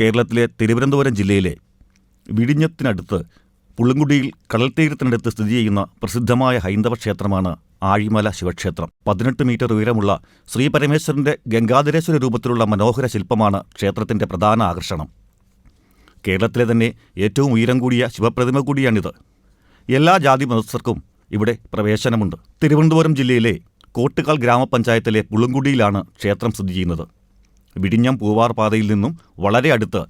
കേരളത്തിലെ തിരുവനന്തപുരം ജില്ലയിലെ വിഴിഞ്ഞത്തിനടുത്ത് പുള്ളുങ്കുടിയിൽ കടൽത്തീരത്തിനടുത്ത് സ്ഥിതി ചെയ്യുന്ന പ്രസിദ്ധമായ ഹൈന്ദവ ക്ഷേത്രമാണ് ആഴിമല ശിവക്ഷേത്രം. പതിനെട്ട് മീറ്റർ ഉയരമുള്ള ശ്രീ പരമേശ്വരന്റെ ഗംഗാധരേശ്വര രൂപത്തിലുള്ള മനോഹര ശില്പമാണ് ക്ഷേത്രത്തിന്റെ പ്രധാന ആകർഷണം. കേരളത്തിലെ തന്നെ ഏറ്റവും ഉയരം കൂടിയ ശിവപ്രതിമ കൂടിയാണിത്. എല്ലാ ജാതി മതസ്ഥർക്കും ഇവിടെ പ്രവേശനമുണ്ട്. തിരുവനന്തപുരം ജില്ലയിലെ കോട്ടുകാൽ ഗ്രാമപഞ്ചായത്തിലെ പുളുങ്കുടിയിലാണ് ക്ഷേത്രം സ്ഥിതി ചെയ്യുന്നത്. വിഴിഞ്ഞം പൂവാർ പാതയിൽ നിന്നും വളരെ അടുത്ത്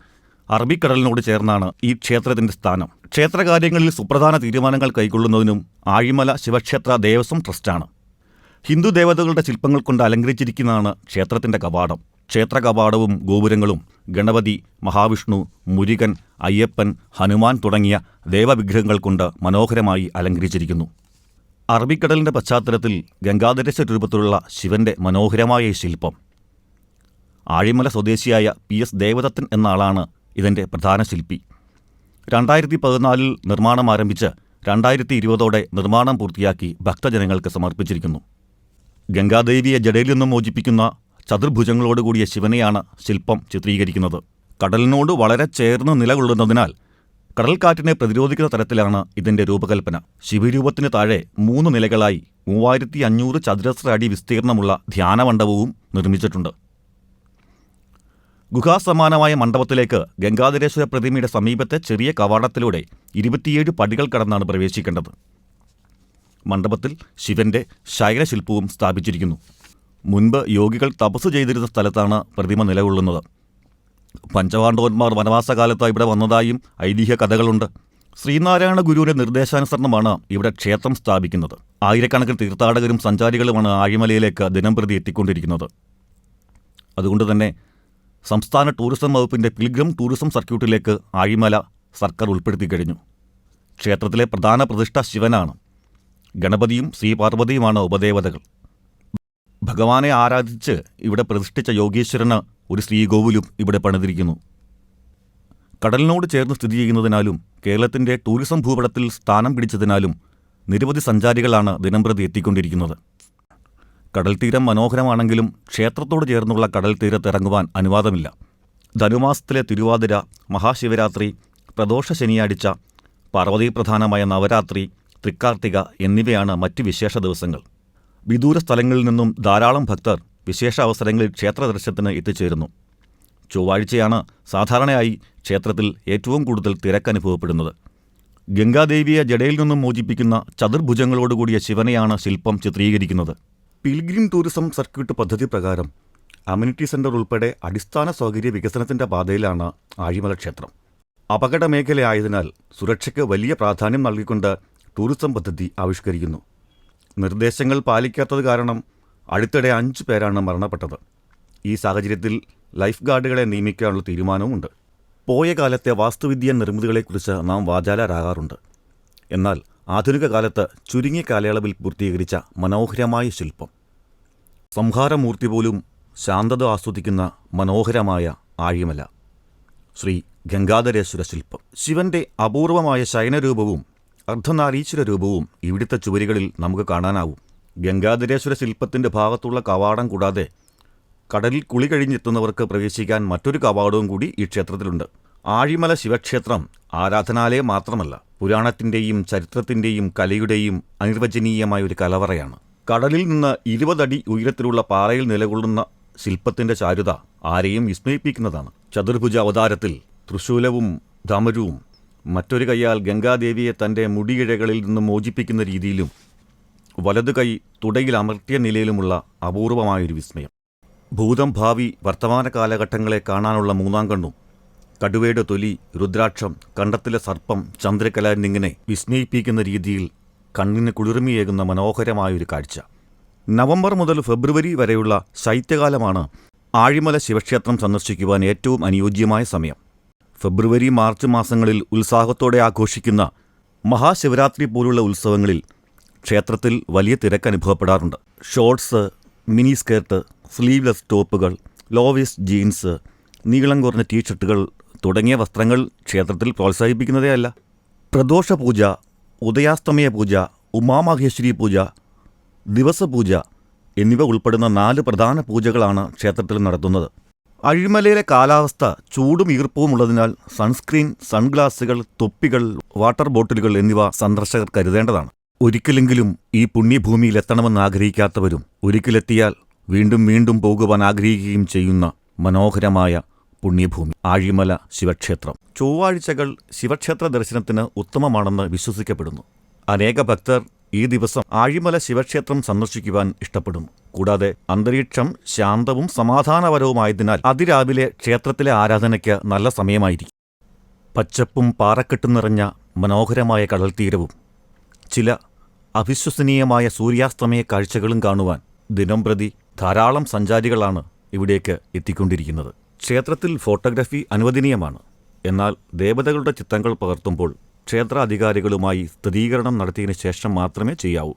അറബിക്കടലിനോട് ചേർന്നാണ് ഈ ക്ഷേത്രത്തിന്റെ സ്ഥാനം. ക്ഷേത്രകാര്യങ്ങളിൽ സുപ്രധാന തീരുമാനങ്ങൾ കൈക്കൊള്ളുന്നതിനും ആഴിമല ശിവക്ഷേത്ര ദേവസ്വം ട്രസ്റ്റാണ്. ഹിന്ദു ദേവതകളുടെ ശില്പങ്ങൾ കൊണ്ട് അലങ്കരിച്ചിരിക്കുന്നതാണ് ക്ഷേത്രത്തിന്റെ കവാടം. ക്ഷേത്ര കവാടവും ഗോപുരങ്ങളും ഗണപതി മഹാവിഷ്ണു മുരുകൻ അയ്യപ്പൻ ഹനുമാൻ തുടങ്ങിയ ദേവവിഗ്രഹങ്ങൾ കൊണ്ട് മനോഹരമായി അലങ്കരിച്ചിരിക്കുന്നു. അറബിക്കടലിന്റെ പശ്ചാത്തലത്തിൽ ഗംഗാധരേശ്വര രൂപത്തിലുള്ള ശിവന്റെ മനോഹരമായ ശില്പം. ആഴിമല സ്വദേശിയായ പി എസ് ദേവദത്തൻ എന്ന ആളാണ് ഇതിന്റെ പ്രധാന ശില്പി. രണ്ടായിരത്തി പതിനാലിൽ നിർമ്മാണം ആരംഭിച്ച് രണ്ടായിരത്തി ഇരുപതോടെ നിർമ്മാണം പൂർത്തിയാക്കി ഭക്തജനങ്ങൾക്ക് സമർപ്പിച്ചിരിക്കുന്നു. ഗംഗാദേവിയെ ജഡയിൽ നിന്നും മോചിപ്പിക്കുന്ന ചതുർഭുജങ്ങളോടുകൂടിയ ശിവനെയാണ് ശില്പം ചിത്രീകരിക്കുന്നത്. കടലിനോട് വളരെ ചേർന്ന് നിലകൊള്ളുന്നതിനാൽ കടൽക്കാറ്റിനെ പ്രതിരോധിക്കുന്ന തരത്തിലാണ് ഇതിന്റെ രൂപകൽപ്പന. ശിവരൂപത്തിന് താഴെ മൂന്ന് നിലകളായി മൂവായിരത്തി അഞ്ഞൂറ് ചതുരശ്ര അടി വിസ്തീർണമുള്ള ധ്യാനമണ്ഡപവും നിർമ്മിച്ചിട്ടുണ്ട്. ഗുഹാസമാനമായ മണ്ഡപത്തിലേക്ക് ഗംഗാധരേശ്വര പ്രതിമയുടെ സമീപത്തെ ചെറിയ കവാടത്തിലൂടെ ഇരുപത്തിയേഴ് പടികൾ കടന്നാണ് പ്രവേശിക്കേണ്ടത്. മണ്ഡപത്തിൽ ശിവന്റെ ശൈലശില്പവും സ്ഥാപിച്ചിരിക്കുന്നു. മുൻപ് യോഗികൾ തപസ് ചെയ്തിരുന്ന സ്ഥലത്താണ് പ്രതിമ നിലകൊള്ളുന്നത്. പഞ്ചപാണ്ഡവന്മാർ വനവാസകാലത്ത് ഇവിടെ വന്നതായും ഐതിഹ്യ കഥകളുണ്ട്. ശ്രീനാരായണ ഗുരുവിന്റെ നിർദ്ദേശാനുസരണമാണ് ഇവിടെ ക്ഷേത്രം സ്ഥാപിക്കുന്നത്. ആയിരക്കണക്കിന് തീർത്ഥാടകരും സഞ്ചാരികളുമാണ് ആഴിമലയിലേക്ക് ദിനംപ്രതി എത്തിക്കൊണ്ടിരിക്കുന്നത്. അതുകൊണ്ട് തന്നെ സംസ്ഥാന ടൂറിസം വകുപ്പിന്റെ പിൽഗ്രം ടൂറിസം സർക്യൂട്ടിലേക്ക് ആഴിമല സർക്കാർ ഉൾപ്പെടുത്തി കഴിഞ്ഞു. ക്ഷേത്രത്തിലെ പ്രധാന പ്രതിഷ്ഠ ശിവനാണ്. ഗണപതിയും ശ്രീപാർവതിയുമാണ് ഉപദേവതകൾ. ഭഗവാനെ ആരാധിച്ച് ഇവിടെ പ്രതിഷ്ഠിച്ച യോഗീശ്വരന് ഒരു ശ്രീകോവിലും ഇവിടെ പണിതിരിക്കുന്നു. കടലിനോട് ചേർന്ന് സ്ഥിതി ചെയ്യുന്നതിനാലും കേരളത്തിന്റെ ടൂറിസം ഭൂപടത്തിൽ സ്ഥാനം പിടിച്ചതിനാലും നിരവധി സഞ്ചാരികളാണ് ദിനംപ്രതി എത്തിക്കൊണ്ടിരിക്കുന്നത്. കടൽത്തീരം മനോഹരമാണെങ്കിലും ക്ഷേത്രത്തോട് ചേർന്നുള്ള കടൽ തീരത്തിറങ്ങുവാൻ അനുവാദമില്ല. ധനുമാസത്തിലെ തിരുവാതിര മഹാശിവരാത്രി പ്രദോഷ ശനിയാഴ്ച പാർവതീപ്രധാനമായ നവരാത്രി തൃക്കാർത്തിക എന്നിവയാണ് മറ്റ് വിശേഷ ദിവസങ്ങൾ. വിദൂര സ്ഥലങ്ങളിൽ നിന്നും ധാരാളം ഭക്തർ വിശേഷ അവസരങ്ങളിൽ ക്ഷേത്ര ദർശനത്തിന് എത്തിച്ചേരുന്നു. ചൊവ്വാഴ്ചയാണ് സാധാരണയായി ക്ഷേത്രത്തിൽ ഏറ്റവും കൂടുതൽ തിരക്കനുഭവപ്പെടുന്നത് ഗംഗാദേവിയെ ജടയിൽ നിന്നും മോചിപ്പിക്കുന്ന ചതുർഭുജങ്ങളോടുകൂടിയ ശിവനെയാണ് ശില്പം ചിത്രീകരിക്കുന്നത്. പിൽഗ്രിം ടൂറിസം സർക്യൂട്ട് പദ്ധതി പ്രകാരം അമ്യൂണിറ്റി സെന്റർ ഉൾപ്പെടെ അടിസ്ഥാന സൗകര്യ വികസനത്തിന്റെ പാതയിലാണ് ആഴിമല ക്ഷേത്രം. അപകട മേഖലയായതിനാൽ സുരക്ഷയ്ക്ക് വലിയ പ്രാധാന്യം നൽകിക്കൊണ്ട് ടൂറിസം പദ്ധതി ആവിഷ്കരിക്കുന്നു. നിർദ്ദേശങ്ങൾ പാലിക്കാത്തത് കാരണം അടുത്തിടെ അഞ്ചു പേരാണ് മരണപ്പെട്ടത്. ഈ സാഹചര്യത്തിൽ ലൈഫ് ഗാർഡുകളെ നിയമിക്കാനുള്ള തീരുമാനവുമുണ്ട് പോയ കാലത്തെ വാസ്തുവിദ്യ നിർമ്മിതികളെക്കുറിച്ച് നാം വാചാലരാകാറുണ്ട്. എന്നാൽ ആധുനിക കാലത്ത് ചുരുങ്ങിയ കാലയളവിൽ പൂർത്തീകരിച്ച മനോഹരമായ ശില്പം. സംഹാരമൂർത്തി പോലും ശാന്തത ആസ്വദിക്കുന്ന മനോഹരമായ ആഴിമല. ശ്രീ ഗംഗാധരേശ്വര ശില്പം. ശിവന്റെ അപൂർവമായ ശയനരൂപവും അർദ്ധനാരീശ്വര രൂപവും ഇവിടുത്തെ ചുവരുകളിൽ നമുക്ക് കാണാനാവും. ഗംഗാധരേശ്വര ശില്പത്തിന്റെ ഭാഗത്തുള്ള കവാടം കൂടാതെ കടലിൽ കുളി കഴിഞ്ഞെത്തുന്നവർക്ക് പ്രവേശിക്കാൻ മറ്റൊരു കവാടവും കൂടി ഈ ക്ഷേത്രത്തിലുണ്ട്. ആഴിമല ശിവക്ഷേത്രം ആരാധനാലയം മാത്രമല്ല പുരാണത്തിന്റെയും ചരിത്രത്തിന്റെയും കലയുടെയും അനിർവചനീയമായ ഒരു കലവറയാണ്. കടലിൽ നിന്ന് ഇരുപതടി ഉയരത്തിലുള്ള പാറയിൽ നിലകൊള്ളുന്ന ശില്പത്തിന്റെ ചാരുത ആരെയും വിസ്മയിപ്പിക്കുന്നതാണ്. ചതുർഭുജ അവതാരത്തിൽ തൃശൂലവും ധമരുവും മറ്റൊരു കൈയാൽ ഗംഗാദേവിയെ തന്റെ മുടിയിഴകളിൽ നിന്ന് മോചിപ്പിക്കുന്ന രീതിയിലും വലതു കൈ തുടയിൽ അമർത്തിയ നിലയിലുമുള്ള അപൂർവമായൊരു വിസ്മയം. ഭൂതം ഭാവി വർത്തമാന കാലഘട്ടങ്ങളെ കാണാനുള്ള മൂന്നാം കണ്ണും കടുവയുടെ തൊലി രുദ്രാക്ഷം കണ്ടത്തിലെ സർപ്പം ചന്ദ്രകല എന്നിങ്ങനെ വിസ്മയിപ്പിക്കുന്ന രീതിയിൽ കണ്ണിന് കുളിർമയേകുന്ന മനോഹരമായൊരു കാഴ്ച. നവംബർ മുതൽ ഫെബ്രുവരി വരെയുള്ള ശൈത്യകാലമാണ് ആഴിമല ശിവക്ഷേത്രം സന്ദർശിക്കുവാൻ ഏറ്റവും അനുയോജ്യമായ സമയം. ഫെബ്രുവരി മാർച്ച് മാസങ്ങളിൽ ഉത്സാഹത്തോടെ ആഘോഷിക്കുന്ന മഹാശിവരാത്രി പോലുള്ള ഉത്സവങ്ങളിൽ ക്ഷേത്രത്തിൽ വലിയ തിരക്ക് അനുഭവപ്പെടാറുണ്ട്. ഷോർട്സ് മിനി സ്കേർട്ട് സ്ലീവ്ലെസ് ടോപ്പുകൾ ലോവേസ്റ്റ് ജീൻസ് നീളം കുറഞ്ഞ ടീഷർട്ടുകൾ തുടങ്ങിയ വസ്ത്രങ്ങൾ ക്ഷേത്രത്തിൽ പ്രോത്സാഹിപ്പിക്കുന്നതേ അല്ല പ്രദോഷ പൂജ ഉദയാസ്തമയ പൂജ ഉമാമഹേശ്വരി പൂജ ദിവസപൂജ എന്നിവ ഉൾപ്പെടുന്ന നാല് പ്രധാന പൂജകളാണ് ക്ഷേത്രത്തിൽ നടത്തുന്നത്. അഴിമലയിലെ കാലാവസ്ഥ ചൂടും ഈർപ്പവും ഉള്ളതിനാൽ സൺസ്ക്രീൻ സൺഗ്ലാസുകൾ തൊപ്പികൾ വാട്ടർ ബോട്ടിലുകൾ എന്നിവ സന്ദർശകർ കരുതേണ്ടതാണ്. ഒരിക്കലെങ്കിലും ഈ പുണ്യഭൂമിയിൽ എത്തണമെന്ന് ആഗ്രഹിക്കാത്തവരും ഒരിക്കലെത്തിയാൽ വീണ്ടും വീണ്ടും പോകുവാൻ ആഗ്രഹിക്കുകയും ചെയ്യുന്ന മനോഹരമായ പുണ്യഭൂമി. ആഴിമല ശിവക്ഷേത്രം. ചൊവ്വാഴ്ചകൾ ശിവക്ഷേത്ര ദർശനത്തിന് ഉത്തമമാണെന്ന് വിശ്വസിക്കപ്പെടുന്നു. അനേക ഭക്തർ ഈ ദിവസം ആഴിമല ശിവക്ഷേത്രം സന്ദർശിക്കുവാൻ ഇഷ്ടപ്പെടുന്നു. കൂടാതെ അന്തരീക്ഷം ശാന്തവും സമാധാനപരവുമായതിനാൽ അതിരാവിലെ ക്ഷേത്രത്തിലെ ആരാധനയ്ക്ക് നല്ല സമയമായിരിക്കും. പച്ചപ്പും പാറക്കെട്ടും നിറഞ്ഞ മനോഹരമായ കടൽത്തീരവും ചില അവിശ്വസനീയമായ സൂര്യാസ്തമയ കാഴ്ചകളും കാണുവാൻ ദിനംപ്രതി ധാരാളം സഞ്ചാരികളാണ് ഇവിടേക്ക് എത്തിക്കൊണ്ടിരിക്കുന്നത്. ക്ഷേത്രത്തിൽ ഫോട്ടോഗ്രാഫി അനുവദനീയമാണ്. എന്നാൽ ദേവതകളുടെ ചിത്രങ്ങൾ പകർത്തുമ്പോൾ ക്ഷേത്രാധികാരികളുമായി സ്ഥിരീകരണം നടത്തിയതിനു ശേഷം മാത്രമേ ചെയ്യാവൂ.